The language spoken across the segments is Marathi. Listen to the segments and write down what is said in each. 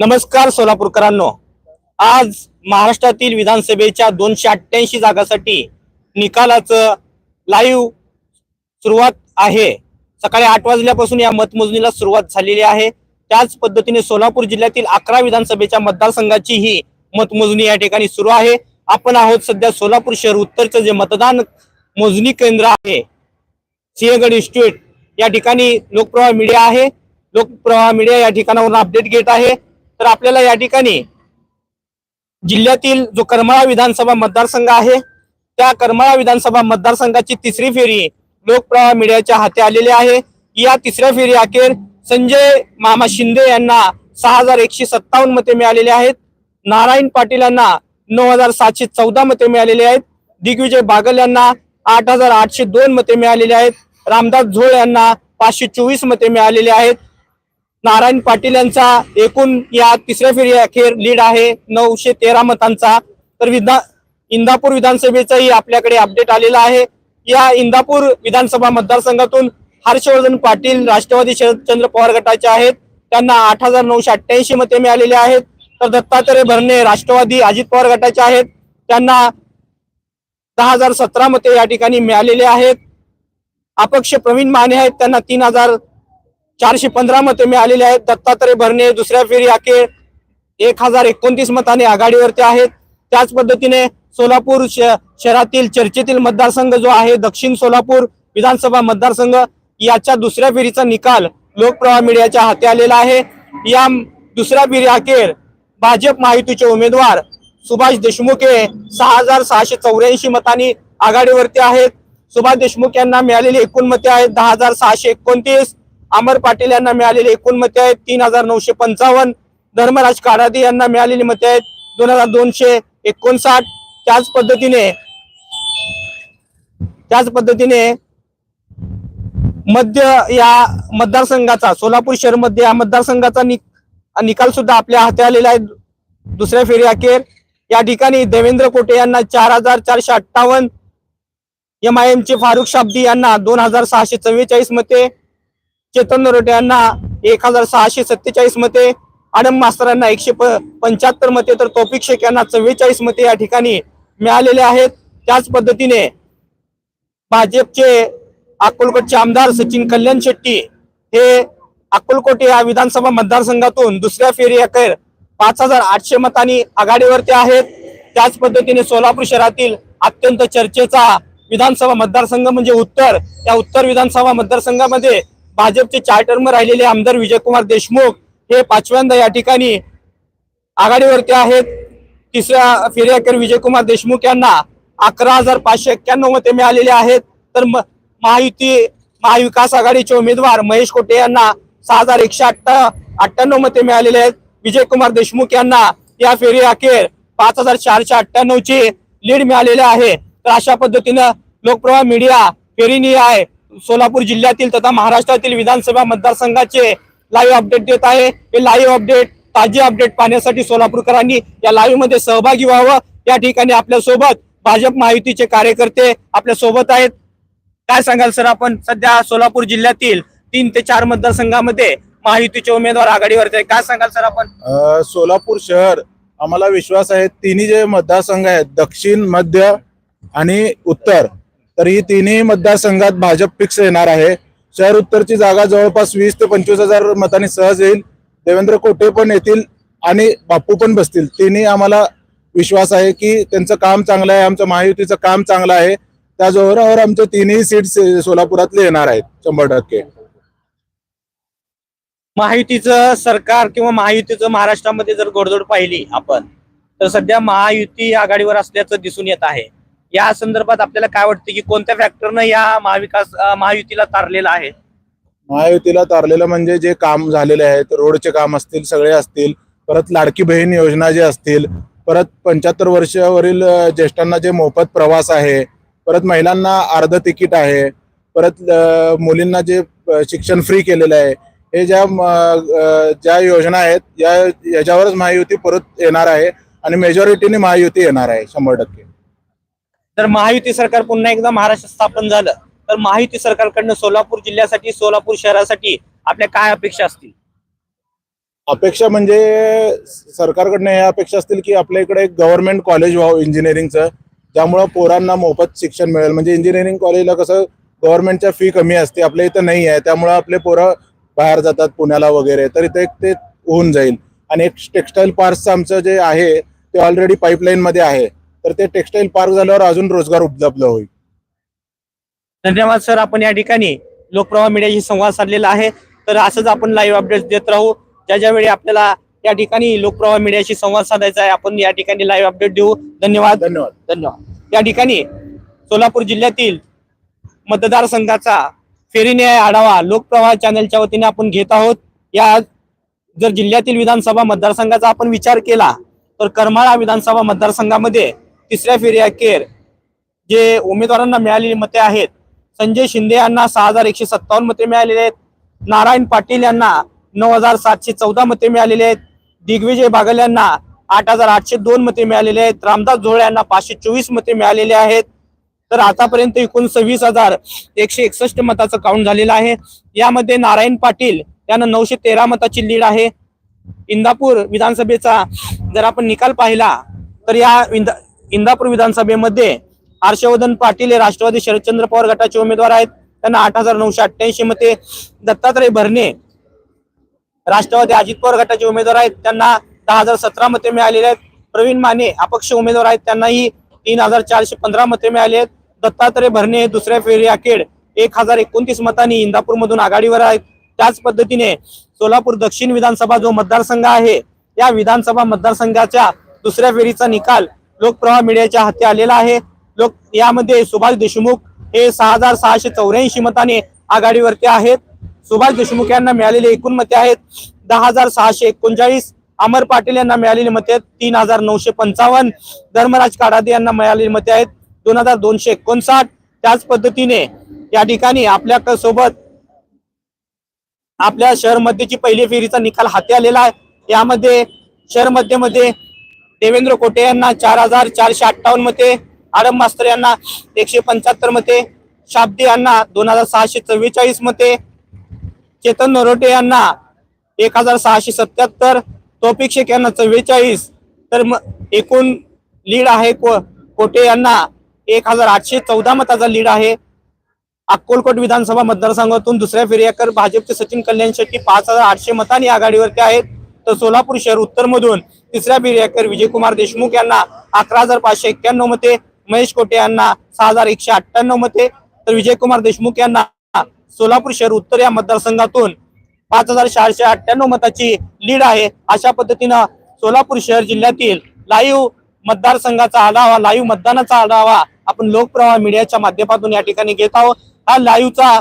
नमस्कार सोलापूरकरांनो. आज महाराष्ट्रातील विधानसभेच्या दोनशे अठ्ठ्याऐंशी जागासाठी निकालाचं लाईव्ह सुरुवात आहे. सकाळी आठ वाजल्यापासून या मतमोजणीला सुरुवात झालेली आहे. त्याच पद्धतीने सोलापूर जिल्ह्यातील अकरा विधानसभेच्या मतदारसंघाची ही मतमोजणी या ठिकाणी सुरू आहे. आपण आहोत सध्या सोलापूर शहर उत्तरचं जे मतदान मोजणी केंद्र आहे. सिंहगड इन्स्टिट्यूट या ठिकाणी लोकप्रवाह मीडिया आहे. लोकप्रवाह मीडिया या ठिकाणावरून अपडेट घेत आहे. तर आपल्याला या ठिकाणी जिल्ह्यातील जो करमाळा विधानसभा मतदारसंघ आहे त्या करमाळा विधानसभा मतदारसंघाची तिसरी फेरी लोकप्रवाह मीडियाच्या हाती आलेली आहे. या तिसऱ्या फेरी अखेर संजय मामा शिंदे यांना सहा हजार एकशे सत्तावन्न मते मिळालेली आहेत. नारायण पाटील यांना नऊ हजार सातशे चौदा मते मिळालेली आहेत. दिग्विजय बागल यांना आठ हजार आठशे दोन मते मिळालेली आहेत. रामदास झोळ यांना पाचशे चोवीस मते मिळालेली आहेत. नारायण पाटील यांचा एकूण या तिसऱ्या फेरी अखेर लीड आहे. नऊशे तेरा मतांचा. तर विधा इंदापूर विधानसभेचाही आपल्याकडे अपडेट आलेला आहे. या इंदापूर विधानसभा मतदारसंघातून हर्षवर्धन पाटील राष्ट्रवादी शरदचंद्र पवार गटाचे आहेत. त्यांना आठ हजार नऊशे अठ्ठ्याऐंशी मते मिळालेली आहेत. तर दत्तात्रय भरणे राष्ट्रवादी अजित पवार गटाचे आहेत. त्यांना दहा हजार सतरा मते या ठिकाणी मिळालेले आहेत. अपक्ष प्रवीण माने आहेत. त्यांना तीन हजार चारशे पंधरा मते मिळालेली आहेत. दत्तात्रय भरणे दुसऱ्या फेरी अखेर एक हजार एकोणतीस मताने आघाडीवरती आहेत. त्याच पद्धतीने सोलापूर श- शहरातील चर्चेतील मतदारसंघ जो आहे दक्षिण सोलापूर विधानसभा मतदारसंघ याच्या दुसऱ्या फेरीचा निकाल लोकप्रवाह मीडियाच्या हाती आलेला आहे. या दुसऱ्या फेरी अखेर भाजप महायुतीचे उमेदवार सुभाष देशमुख हे सहा हजार सहाशे चौऱ्याऐंशी मतांनी आघाडीवरती आहेत. सुभाष देशमुख यांना मिळालेली एकूण मते आहेत दहा हजार सहाशे एकोणतीस. अमर पाटील यांना मिळालेले एकूण मते आहेत तीन हजार नऊशे पंचावन्न. धर्मराज कारादी यांना मिळालेली मते आहेत दोन हजार दोनशे एकोणसाठ. त्याच पद्धतीने त्याच पद्धतीने मध्य या मतदारसंघाचा सोलापूर शहरमध्ये या मतदारसंघाचा निक, निकाल सुद्धा आपल्या हाती आलेला आहे. दुसऱ्या फेरी अखेर. या ठिकाणी देवेंद्र कोटे यांना चार हजार चारशे अठ्ठावन्न. एम आय एमचे फारुख शाब्दी यांना दोन हजार सहाशे चव्वेचाळीस मते. चेतन नरोटे यांना एक हजार सहाशे सत्तेचाळीस मते आनंद मास्तरांना एकशे पंच्याहत्तर मते तर तौफिक शेख यांना चव्वेचाळीस मते या ठिकाणी मिळालेले आहेत. त्याच पद्धतीने भाजपचे अकोलकोटचे आमदार सचिन कल्याण शेट्टी हे अकोलकोटे या विधानसभा मतदारसंघातून दुसऱ्या फेरी अखेर पाच हजार आठशे मतांनी आघाडीवरती आहेत. त्याच पद्धतीने सोलापूर शहरातील अत्यंत चर्चेचा विधानसभा मतदारसंघ म्हणजे उत्तर. या उत्तर विधानसभा मतदारसंघामध्ये भाजपचे चार टर्म राहिलेले आमदार विजयकुमार देशमुख हे पाचव्यांदा या ठिकाणी आघाडीवरती आहेत. तिसऱ्या फेरी विजयकुमार देशमुख यांना अकरा हजार पाचशे एक्क्याण्णव मते मिळालेले आहेत. तर म- महायुती महाविकास आघाडीचे उमेदवार महेश कोटे यांना सहा हजार एकशे अठ्ठा अठ्ठ्याण्णव मते मिळालेले आहेत. विजयकुमार देशमुख यांना या फेरी अखेर पाच हजार चारशे अठ्ठ्याण्णव ची लीड मिळालेली आहे. तर अशा पद्धतीनं लोकप्रवाह मीडिया फेरीनी आहे. सोलापूर जिल्ह्यातील तथा महाराष्ट्रातील विधानसभा मतदारसंघाचे लाईव्ह अपडेट देत आहे. हे लाईव्ह अपडेट ताजे अपडेट पाहण्यासाठी सोलापूरकरांनी या लाईव्हमध्ये सहभागी व्हावं. या ठिकाणी आपल्यासोबत भाजप महायुतीचे कार्यकर्ते आपल्यासोबत आहेत. काय सांगाल सर आपण? सध्या सोलापूर जिल्ह्यातील तीन ते चार मतदारसंघामध्ये महायुतीचे उमेदवार आघाडीवरती काय सांगाल सर आपण? सोलापूर शहर आम्हाला विश्वास आहे तिन्ही जे मतदारसंघ आहेत दक्षिण मध्य आणि उत्तर तर ही तिन्ही मतदारसंघात भाजप फिक्स येणार आहे. शहर उत्तरची जागा जवळपास वीस ते पंचवीस हजार मतांनी सहज येईल. देवेंद्र कोटे पण येतील आणि बापू पण बसतील. तिन्ही आम्हाला विश्वास आहे की त्यांचं काम चांगलं आहे आमचं महायुतीचं काम चांगलं आहे. त्या जोरावर आमचे तिन्ही सीट सोलापुरातले येणार आहेत शंभर टक्के. महायुतीचं सरकार किंवा महायुतीचं महाराष्ट्रामध्ये जर गोडधोड पाहिली आपण तर सध्या महायुती आघाडीवर असल्याचं दिसून येत आहे. या संदर्भात आपल्याला काय वाटतं की कोणत्या फॅक्टरनं या महाविकास महायुतीला तारलेलं आहे? महायुतीला तारलेलं म्हणजे जे काम झालेले आहेत रोडचे काम असतील सगळे असतील परत लाडकी बहीण योजना जे असतील परत पंच्याहत्तर वर्षावरील ज्येष्ठांना जे मोफत प्रवास आहे परत महिलांना अर्ध तिकीट आहे परत मुलींना जे शिक्षण फ्री केलेलं आहे हे ज्या ज्या योजना आहेत या याच्यावरच महायुती परत येणार आहे आणि मेजॉरिटीने महायुती येणार आहे शंभर टक्के. तर महायुती सरकार पुन्हा एकदा महाराष्ट्र स्थापन झालं तर महायुती सरकारकडनं सोलापूर जिल्ह्यासाठी सोलापूर शहरासाठी आपल्या काय अपेक्षा असतील? अपेक्षा म्हणजे सरकारकडनं ह्या अपेक्षा असतील की आपल्या इकडे एक गव्हर्नमेंट कॉलेज व्हावं इंजिनिअरिंगचं ज्यामुळं पोरांना मोफत शिक्षण मिळेल. म्हणजे इंजिनिअरिंग कॉलेजला कसं गव्हर्नमेंटच्या फी कमी असते आपल्या इथं नाही आहे. त्यामुळं आपले पोरं बाहेर जातात पुण्याला वगैरे तर इथे ते होऊन जाईल. आणि एक टेक्स्टाईल पार्कचं आमचं जे आहे ते ऑलरेडी पाईपलाईनमध्ये आहे. तर ते टेक्स्टाईल पार्क झाल्यावर अजून रोजगार उपलब्ध होईल. धन्यवाद सर. आपण या ठिकाणी लोकप्रवाह मीडियाशी संवाद साधलेला आहे. तर असंच आपण लाईव्ह अपडेट्स देत राहू. ज्या ज्यावेळी आपल्याला या ठिकाणी लोकप्रवाह मीडियाशी संवाद साधायचा आहे आपण या ठिकाणी लाईव्ह अपडेट देऊ. धन्यवाद. धन्यवाद. धन्यवाद. या ठिकाणी सोलापूर जिल्ह्यातील मतदारसंघाचा फेरी न्याय आढावा लोकप्रवाह चॅनलच्या वतीने आपण घेत आहोत. या जर जिल्ह्यातील विधानसभा मतदारसंघाचा आपण विचार केला तर करमाळा विधानसभा मतदारसंघामध्ये तिसऱ्या फेरी अखेर जे उमेदवारांना मिळालेली मते आहेत संजय शिंदे यांना सहा हजार एकशे सत्तावन्न मते मिळालेले आहेत नारायण पाटील यांना नऊ हजार सातशे चौदा मते मिळालेले आहेत दिग्विजय बागल यांना आठ हजार आठशे दोन मते मिळालेले आहेत रामदास झोळे यांना पाचशे चोवीस मते मिळालेले आहेत. तर आतापर्यंत एकूण सव्वीस हजार एकशे एकसष्ट मताचं काउंट झालेलं आहे. यामध्ये नारायण पाटील यांना नऊशे तेरा मताची लीड आहे. इंदापूर विधानसभेचा जर आपण निकाल पाहिला तर या इंदापूर विधानसभेमध्ये हर्षवर्धन पाटील हे राष्ट्रवादी शरदचंद्र पवार गटाचे उमेदवार आहेत. त्यांना आठ हजार नऊशे अठ्ठ्याऐंशी मते दत्तात्रय भरणे राष्ट्रवादी अजित पवार गटाचे उमेदवार आहेत. त्यांना दहा हजार सतरा मते मिळालेले आहेत. प्रवीण माने अपक्ष उमेदवार आहेत. त्यांनाही तीन हजार चारशे पंधरा मते मिळाले आहेत. दत्तात्रय भरणे हे दुसऱ्या फेरी अखेर एक हजार एकोणतीस मतांनी इंदापूर मधून आघाडीवर आहेत. त्याच पद्धतीने सोलापूर दक्षिण विधानसभा जो मतदारसंघ आहे या विधानसभा मतदारसंघाच्या दुसऱ्या फेरीचा निकाल लोकप्रवाह मीडियाच्या हाती आलेला आहे. लोक यामध्ये सुभाष देशमुख हे सहा हजार सहाशे चौऱ्याऐंशी मताने आघाडीवरती आहेत. सुभाष देशमुख यांना मिळालेले एकूण मते आहेत दहा हजार सहाशे एकोणचाळीस. अमर पाटील यांना मिळालेली मते आहेत तीन हजार नऊशे पंचावन्न. धर्मराज काडादे यांना मिळालेली मते आहेत दोन हजार दोनशे एकोणसाठ. त्याच पद्धतीने या ठिकाणी आपल्यासोबत आपल्या शहर मध्येची पहिली फेरीचा निकाल हाती आलेला आहे. यामध्ये शहर मध्येमध्ये देवेंद्र कोटे यांना चार हजार चारशे अठ्ठावन्न मते आडम मास्तर यांना एकशे पंच्याहत्तर मते शाब्दी यांना दोन हजार सहाशे चव्वेचाळीस मते चेतन नरोटे यांना एक हजार सहाशे सत्याहत्तर तौफिक शेख यांना चव्वेचाळीस. तर एकूण लीड आहे को- कोटे यांना एक हजार आठशे चौदा मताचा लीड आहे. अक्कलकोट विधानसभा मतदारसंघातून दुसऱ्या फेरीकर भाजपचे सचिन कल्याण शेट्टी पाच हजार आठशे मतांनी आघाडीवरती आहेत. तर सोलापूर शहर उत्तर मधून तिसऱ्या बिर्याकर विजयकुमार देशमुख यांना अकरा हजार पाचशे एक्क्याण्णव मते महेश कोटे यांना सहा हजार एकशे अठ्ठ्याण्णव मते तर विजयकुमार देशमुख यांना सोलापूर शहर उत्तर या मतदारसंघातून पाच हजार चारशे अठ्ठ्याण्णव मताची लीड आहे. अशा पद्धतीनं सोलापूर शहर जिल्ह्यातील लाईव्ह मतदारसंघाचा आढावा लाईव्ह मतदानाचा आढावा आपण लोकप्रवाह मीडियाच्या माध्यमातून या ठिकाणी घेत आहोत. हा लाईव्हचा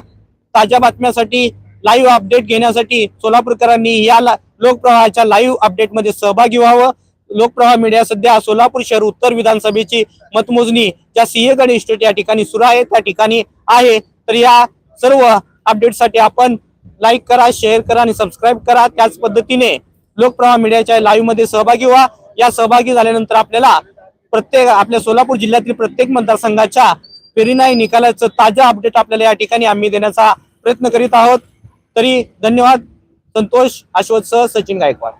ताज्या बातम्यासाठी लाईव्ह अपडेट घेण्यासाठी सोलापूरकरांनी या लोकप्रवाहाच्या लाईव्ह अपडेटमध्ये सहभागी व्हावं. लोकप्रवाह मीडिया सध्या सोलापूर शहर उत्तर विधानसभेची मतमोजणी ज्या सिंहगड इन्स्टिट्यूट या ठिकाणी सुरू आहे त्या ठिकाणी आहे. तर या सर्व अपडेटसाठी आपण लाईक करा शेअर करा आणि सबस्क्राईब करा. त्याच पद्धतीने लोकप्रवाह मीडियाच्या लाईव्हमध्ये सहभागी व्हा. या सहभागी झाल्यानंतर आपल्याला प्रत्येक आपल्या सोलापूर जिल्ह्यातील प्रत्येक मतदारसंघाच्या पेरीनाई निकालाचं ताजा अपडेट आपल्याला या ठिकाणी आम्ही देण्याचा प्रयत्न करीत आहोत. तरी धन्यवाद. संतोष अश्वत्स सह सचिन गायकवाड.